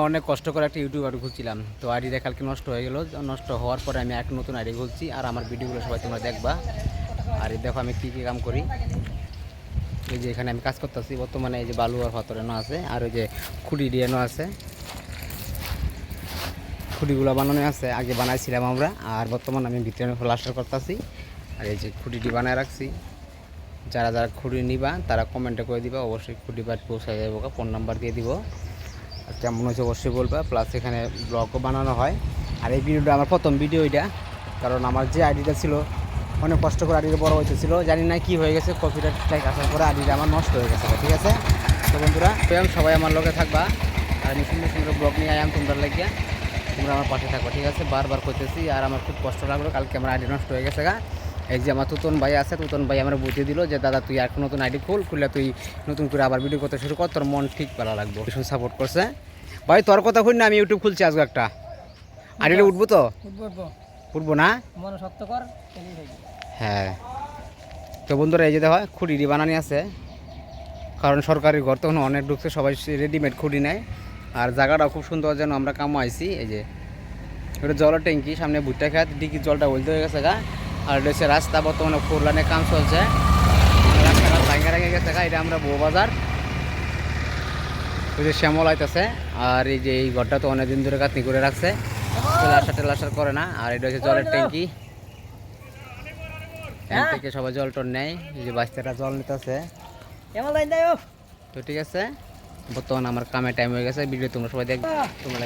অনেক কষ্ট করে একটা ইউটিউব আইডি খুলছিলাম। তো আইডিটা কালকে নষ্ট হয়ে গেল। নষ্ট হওয়ার পরে আমি এক নতুন আইডি খুলছি। আর আমার ভিডিওগুলো সবাই তোমরা দেখবা। আর দেখো আমি কী কী কাম করি। এই যে এখানে আমি কাজ করতেছি। বর্তমানে এই যে বালু আর পাথরেনো আছে। আর ওই যে খুঁটি ডিয়ানো আছে। খুঁটিগুলো বানানো আছে। আগে বানাইছিলাম আমরা। আর বর্তমানে আমি ভিতরে প্লাস্টার করতেছি। আর এই যে খুঁটিটি বানায় রাখছি। যারা যারা খুঁটি নিবা, তারা কমেন্টে করে দিবা। অবশ্যই খুঁটি বাট পৌঁছায় যাব ফোন নাম্বার দিয়ে দিব। কেমন হয়েছে অবশ্যই বলবা। প্লাস এখানে ব্লগও বানানো হয়। আর এই ভিডিওটা আমার প্রথম ভিডিও এটা। কারণ আমার যে আইডিটা ছিল, অনেক কষ্ট করে আইডিটা বড় হয়েছিল জানি না কি হয়ে গেছে কপিরাইট লাইক আসার পরে আইডিটা আমার নষ্ট হয়ে গেছে, ঠিক আছে? তো বন্ধুরা, প্রেম, সবাই আমার লগে থাকবা। আর আমি সুন্দর সুন্দর ব্লগ নিয়ে আয়াম তোমরা লাগিয়া। তোমরা আমার পাশে থাকো ঠিক আছে? বারবার করতেছি আর আমার খুব কষ্ট লাগল, কালকে আমার আইডি নষ্ট হয়ে গেছে গা। এই যে আমার তুতন ভাই আছে তুতন ভাই আমার বুঝিয়ে দিল যে দাদা তুই এখন নতুন আইডি খুল খুললে তুই নতুন করে আবার ভিডিও করতে শুরু কর তোর মন ঠিক ভালো লাগবে। ভীষণ সাপোর্ট করছে। ভাই তোর কথা শুন না আমি ইউটিউব খুলছি আজকে একটা। আইডিটা উঠবো তো? উঠবো না? হ্যাঁ। তো বন্ধুরা এই যে দেখো খুঁড়ি বানানি আছে। কারণ সরকারি ঘর তখন অনেক ঢুকছে সবাই রেডিমেড খুঁড়ি নেয়। আর জায়গাটাও খুব সুন্দর যেন আমরা কামো আইছি এই যে। এটা জলের ট্যাঙ্কি সামনে ভুট্টা খেত ডিকি জলটা বলতে হয়ে গেছে গা। আর এটা হচ্ছে রাস্তা বর্তমানে ফোর লাইনে কাম চলছে। রাস্তাটা রেখে গেছে এটা আমরা বউ বাজার। ওই যে শ্যামল আইতেছে আর এই যে এই ঘরটা তো অনেকদিন ধরে কাতনি করে রাখছে। টেলাসার টেলাসার করে না আর এটা হচ্ছে জলের ট্যাঙ্কি। এখান থেকে সবাই জল টল নেয় এই যে বাচ্চাটা জল নিতেছে। তো ঠিক আছে বর্তমানে আমার কামের টাইম হয়ে গেছে ভিডিও তোমরা সবাই দেখবে। তোমরা